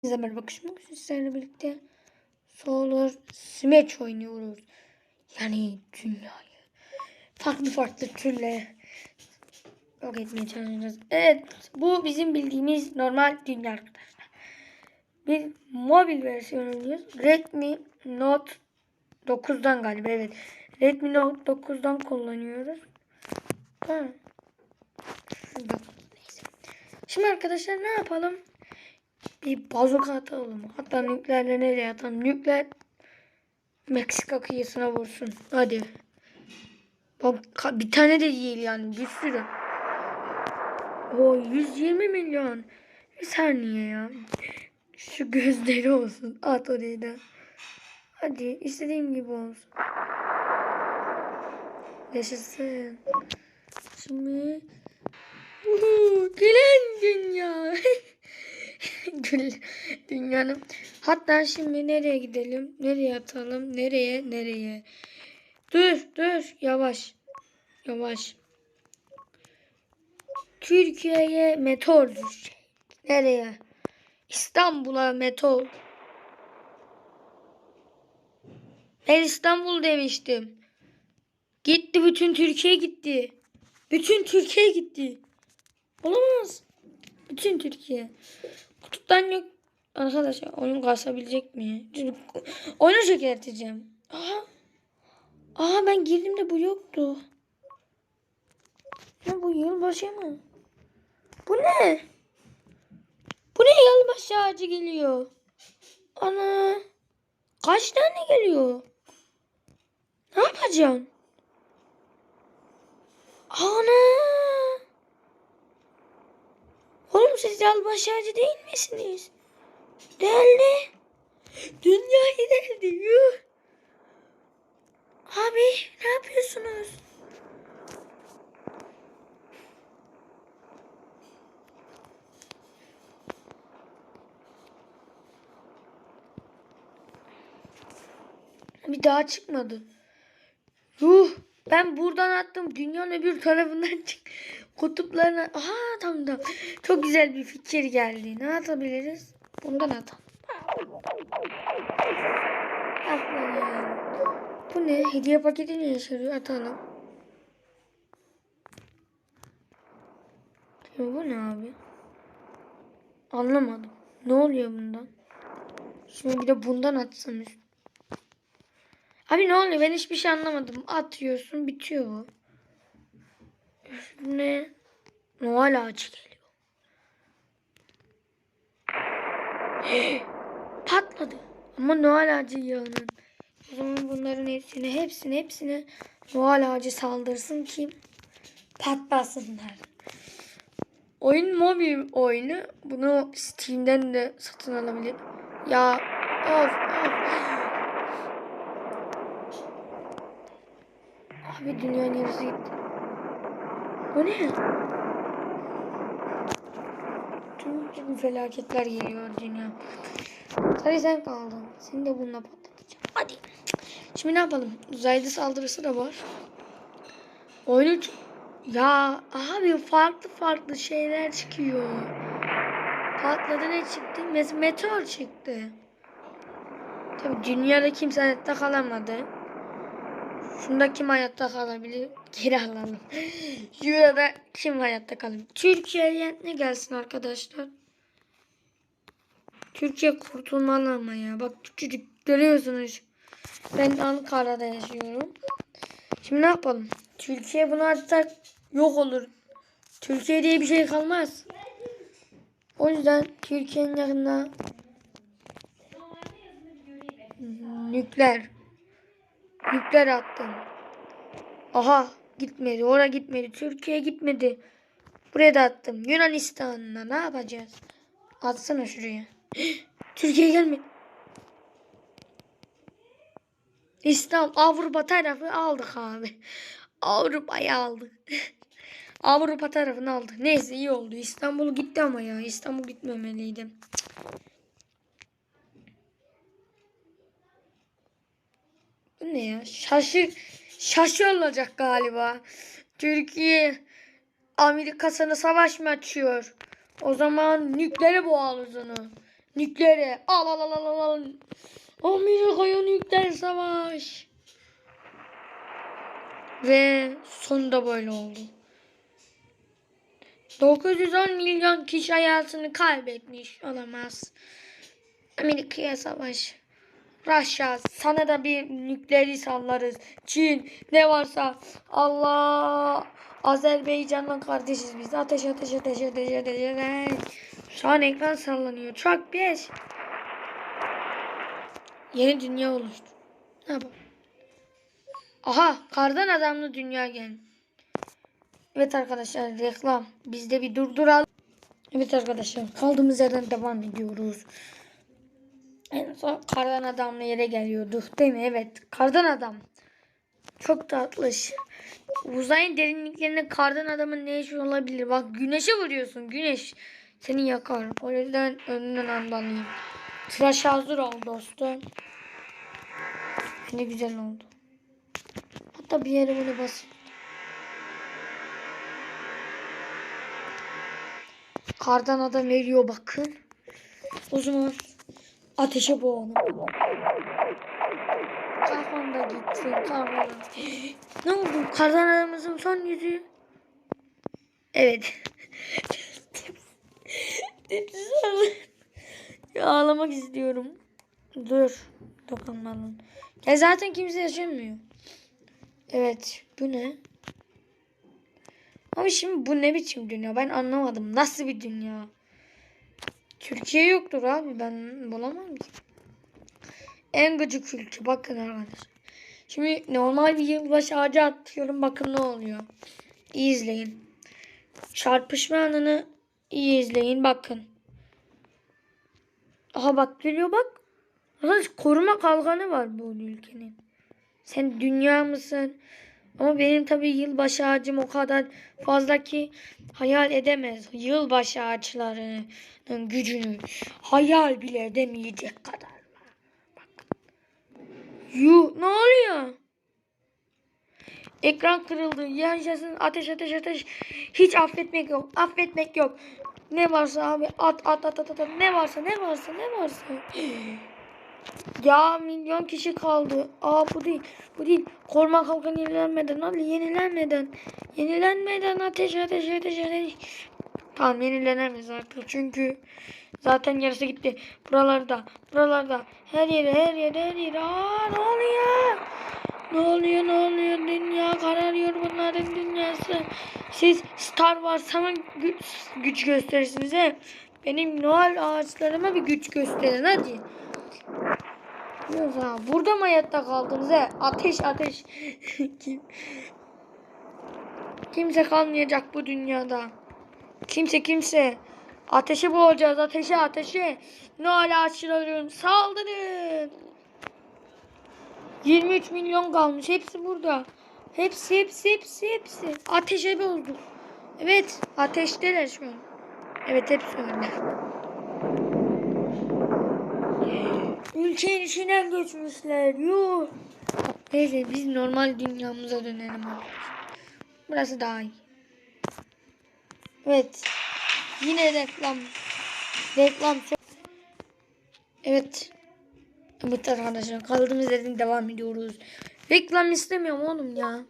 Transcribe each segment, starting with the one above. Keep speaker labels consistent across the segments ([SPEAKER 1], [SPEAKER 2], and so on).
[SPEAKER 1] Size merhaba bugün sizlerle birlikte Solar Smash oynuyoruz. Yani dünyayı farklı farklı türle yok etmeye çalışacağız. Evet bu bizim bildiğimiz normal dünya arkadaşlar. Bir mobil versiyon oynuyoruz. Redmi Note 9'dan galiba evet. Redmi Note 9'dan kullanıyoruz. Neyse. Şimdi arkadaşlar ne yapalım? Bir bazuka atalım. Hatta nükleerle nereye atalım? Nükleer Meksika kıyısına vursun. Hadi. Bak bir tane de değil yani bir sürü. O 120 milyon. Bir saniye ya. Şu gözleri olsun. At oraya da. Hadi istediğim gibi olsun. Yaşasın. Şimdi Uhu, dünya. Dünyanın. Hatta şimdi nereye gidelim? Nereye atalım? Nereye? Nereye? Dur, dur. Yavaş. Yavaş. Türkiye'ye meteor düşecek. Nereye? İstanbul'a meteor. Ben İstanbul demiştim. Gitti bütün Türkiye gitti. Bütün Türkiye gitti. Olamaz. Bütün Türkiye. Kutuptan yok. Arkadaşlar oyun kasabilecek mi? Oyunu çökerteceğim. Aha. Aha ben girdim de bu yoktu. Ya bu yılbaşı mı? Bu ne? Bu ne yılbaşı ağacı geliyor? Ana. Kaç tane geliyor? Ne yapacaksın? Ana. Oğlum siz yalbaşı ağacı değil misiniz? Dünyayı deldi. Yuh. Abi ne yapıyorsunuz? Bir daha çıkmadı. Ruh. Ben buradan attım. Dünyanın öbür tarafından çık. Kutuplarına. Aha tamam tamam. Çok güzel bir fikir geldi. Ne atabiliriz? Bundan atalım. Aferin. Bu ne? Hediye paketi ne işe yarıyor? Atalım. Ya bu ne abi? Anlamadım. Ne oluyor bundan? Şimdi bir de bundan atsam. Abi ne oluyor? Ben hiçbir şey anlamadım. Atıyorsun bitiyor bu. Üstüne Noel ağacı geliyor. Patladı. Ama Noel ağacı yağının. O zaman bunların hepsini, hepsini, hepsini Noel ağacı saldırsın ki patlasınlar. Oyun mobil oyunu. Bunu Steam'den de satın alabilir. Ya of of. Abi dünyanın yarısı gitti. O ne? Tüm tüm felaketler geliyor dünya. Tabii sen kaldın. Seni de bununla patlatacağım. Hadi. Şimdi ne yapalım? Uzaylı saldırısı da var. Oyunu ya abi farklı farklı şeyler çıkıyor. Patladı ne çıktı? Mes meteor çıktı. Tabii dünyada kimse hayatta kalamadı. Şunda kim hayatta kalabilir? Geri alalım. Şurada kim hayatta kalır? Türkiye'ye ne gelsin arkadaşlar? Türkiye kurtulmalı ama ya. Bak küçücük görüyorsunuz. Ben Ankara'da yaşıyorum. Şimdi ne yapalım? Türkiye bunu atsak yok olur. Türkiye diye bir şey kalmaz. O yüzden Türkiye'nin yakında nükleer Nükleer attım. Aha gitmedi. Oraya gitmedi. Türkiye gitmedi. Buraya da attım. Yunanistan'la ne yapacağız? Atsana şuraya. Türkiye gelmedi. İstanbul Avrupa tarafı aldık abi. Avrupa'yı aldık. Avrupa tarafını aldık. Neyse iyi oldu. İstanbul gitti ama ya. İstanbul gitmemeliydi. Bu ne ya? Şaşı şaşı olacak galiba. Türkiye Amerika sana savaş mı açıyor? O zaman nükleere boğarız onu. Nükleere. Al al al al. al. Amerika'ya nükleer savaş. Ve sonunda böyle oldu. 910 milyon kişi hayatını kaybetmiş olamaz. Amerika'ya savaş. Rusya sana da bir nükleeri sallarız. Çin ne varsa Allah Azerbaycan'la kardeşiz biz. Ateş ateş ateş ateş ateş ateş. Şu an ekran sallanıyor. Çok beş. Yeni dünya oluştu. Ne yapalım? Aha kardan adamlı dünya gel. Evet arkadaşlar reklam. Biz de bir durduralım. Evet arkadaşlar kaldığımız yerden devam ediyoruz. En son kardan adamla yere geliyorduk değil mi? Evet kardan adam. Çok tatlış. Uzayın derinliklerinde kardan adamın ne işi olabilir? Bak güneşe vuruyorsun. Güneş seni yakar. O yüzden önünden andanayım. Tıraş hazır ol dostum. Ne güzel oldu. Hatta bir yere böyle basayım. Kardan adam eriyor bakın. O zaman ateşe boğalım. Kafam da gitsin. Kafam. ne oldu? Kardan adamımızın son yüzü. Evet. ya ağlamak istiyorum. Dur. Dokunmalım. Ya zaten kimse yaşamıyor. Evet. Bu ne? Ama şimdi bu ne biçim dünya? Ben anlamadım. Nasıl bir dünya? Türkiye yoktur abi. Ben bulamam ki. En gıcık ülke. Bakın arkadaşlar. Şimdi normal bir yılbaşı ağacı atıyorum. Bakın ne oluyor. İyi izleyin. Çarpışma anını iyi izleyin. Bakın. Aha bak geliyor bak. Arkadaş koruma kalkanı var bu ülkenin. Sen dünya mısın? Ama benim tabii yılbaşı ağacım o kadar fazla ki hayal edemez. Yılbaşı ağaçlarının gücünü hayal bile edemeyecek kadar. Bak. Yuh ne oluyor? Ekran kırıldı. Yaşasın ateş ateş ateş. Hiç affetmek yok. Affetmek yok. Ne varsa abi at at at at at. Ne varsa ne varsa ne varsa. Ya milyon kişi kaldı. Aa bu değil. Bu değil. Koruma kalkanı yenilenmeden. Hadi yenilenmeden. Yenilenmeden ateş ateş ateş ateş. Tamam yenilenemez artık. Çünkü zaten yarısı gitti. Buralarda. Buralarda. Her yere her yere her yere. Aa ne oluyor? Ne oluyor ne oluyor? Dünya kararıyor bunların dünyası. Siz Star Wars'a güç, güç gösterirsiniz he? Benim Noel ağaçlarıma bir güç gösterin hadi. Burada mı hayatta kaldınız he? Ateş ateş. Kim? Kimse kalmayacak bu dünyada. Kimse kimse. Ateşe boğacağız ateşe ateşe. Noel ağaçlarım saldırın. 23 milyon kalmış. Hepsi burada. Hepsi hepsi hepsi hepsi. Ateşe boğuldu. Evet ateşteler şu an. Evet hepsi öyle. Ülkenin içinden geçmişler. Yuh. Neyse biz normal dünyamıza dönelim arkadaşlar. Burası daha iyi. Evet. Yine reklam. Reklam çok. Evet. Evet arkadaşlar kaldığımız yerden devam ediyoruz. Reklam istemiyorum oğlum ya.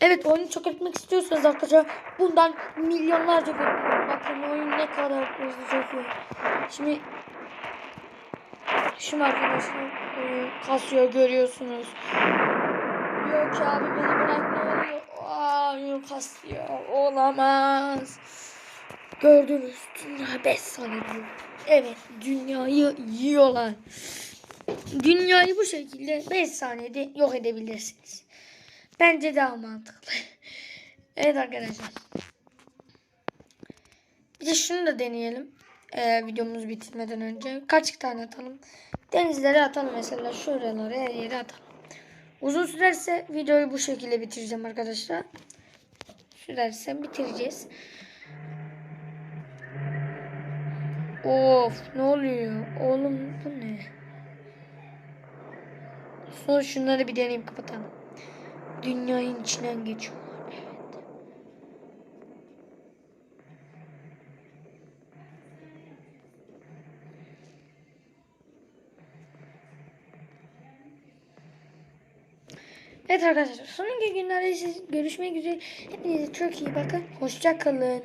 [SPEAKER 1] Evet oyunu çok etmek istiyorsanız arkadaşlar bundan milyonlarca bekliyorum. Bakın oyun ne kadar hızlı çekiyor. Şimdi Şimdi arkadaşlar oyun kasıyor görüyorsunuz. Yok ki abi beni bırak ne oluyor? Aa, oyun kasıyor. Olamaz. Gördünüz dünya 5 saniye. Evet dünyayı yiyorlar. Dünyayı bu şekilde 5 saniyede yok edebilirsiniz. Bence daha mantıklı. evet arkadaşlar. Bir de şunu da deneyelim. Ee, videomuz bitirmeden önce. Kaç tane atalım? Denizlere atalım mesela. Şuralara her yere atalım. Uzun sürerse videoyu bu şekilde bitireceğim arkadaşlar. Sürerse bitireceğiz. Of ne oluyor? Oğlum bu ne? Sonra şunları bir deneyim kapatalım. Dünyanın içinden geçiyorlar. Evet arkadaşlar sonraki günlerde görüşmek üzere. Hepinize çok iyi bakın. Hoşça kalın.